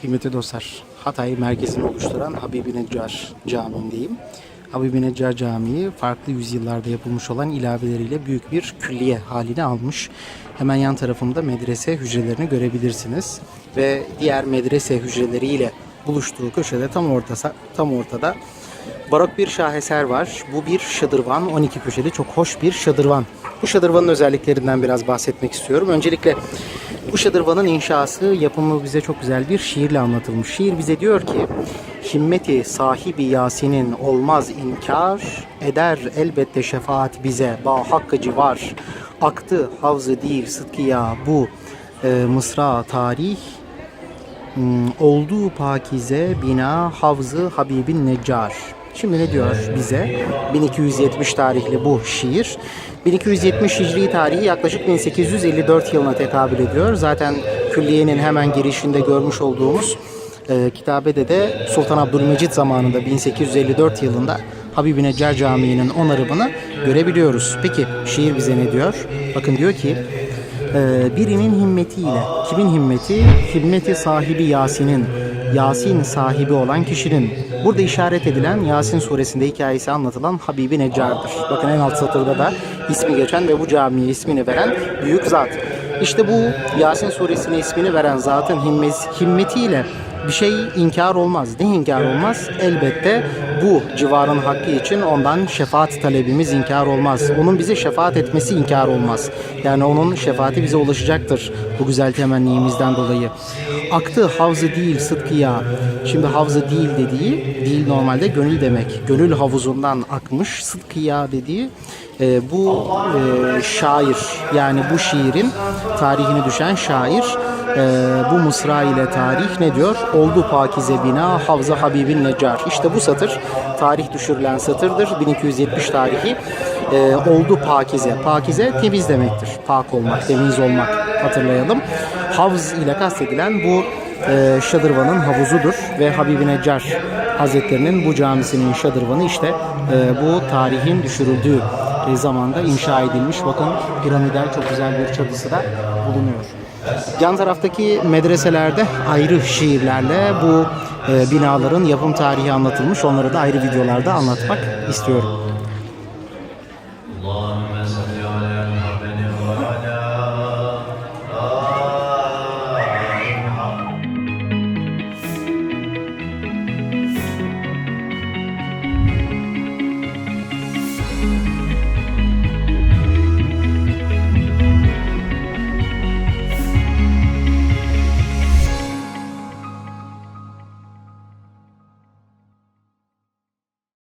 Kıymetli dostlar, Hatay merkezini oluşturan Habibi Neccar Camii'ndeyim. Habibi Neccar Camii farklı yüzyıllarda yapılmış olan ilaveleriyle büyük bir külliye halini almış. Hemen yan tarafımda medrese hücrelerini görebilirsiniz ve diğer medrese hücreleriyle buluştuğu köşede tam ortası, tam ortada barok bir şaheser var. Bu bir şadırvan, 12 köşeli çok hoş bir şadırvan. Bu şadırvanın özelliklerinden biraz bahsetmek istiyorum. Öncelikle bu şadırvanın inşası, yapımı bize çok güzel bir şiirle anlatılmış. Şiir bize diyor ki, himmeti sahibi Yasin'in olmaz inkar, eder elbette şefaat bize, ba hakkı civar. Aktı havzı değil sıdkıya bu e, mısra tarih, olduğu pakize bina havzı Habibin Neccar. Şimdi ne diyor bize? 1270 tarihli bu şiir. 1270 Hicri tarihi yaklaşık 1854 yılına tekabül ediyor. Zaten külliyenin hemen girişinde görmüş olduğumuz e, kitabede de Sultan Abdülmecit zamanında 1854 yılında Habib-i Neccar Camii'nin onarımını görebiliyoruz. Peki şiir bize ne diyor? Bakın diyor ki ee, birinin himmetiyle. Kimin himmeti? Himmeti sahibi Yasin'in. Yasin sahibi olan kişinin. Burada işaret edilen Yasin suresinde hikayesi anlatılan Habibi Neccar'dır. Bakın en alt satırda da ismi geçen ve bu camiye ismini veren büyük zat. İşte bu Yasin suresine ismini veren zatın himmet, himmetiyle bir şey inkar olmaz. Ne inkar olmaz? Elbette bu civarın hakkı için ondan şefaat talebimiz inkar olmaz. Onun bize şefaat etmesi inkar olmaz. Yani onun şefaati bize ulaşacaktır bu güzel temennimizden dolayı. Aktı havzı değil sıdkıya. Şimdi havzı değil dediği, değil normalde gönül demek. Gönül havuzundan akmış sıdkıya dediği e, bu e, şair yani bu şiirin tarihini düşen şair e, bu mısra ile tarih ne diyor? Oldu pakize bina Havza Habibin Necar. İşte bu satır tarih düşürülen satırdır. 1270 tarihi e, oldu pakize. Pakize temiz demektir. Pak olmak, temiz olmak hatırlayalım. Havz ile kastedilen bu e, şadırvanın havuzudur ve Habib-i Neccar Hazretlerinin bu camisinin şadırvanı işte e, bu tarihin düşürüldüğü e, zamanda inşa edilmiş. Bakın piramidal çok güzel bir çatısı da bulunuyor. Yan taraftaki medreselerde ayrı şiirlerle bu e, binaların yapım tarihi anlatılmış. Onları da ayrı videolarda anlatmak istiyorum.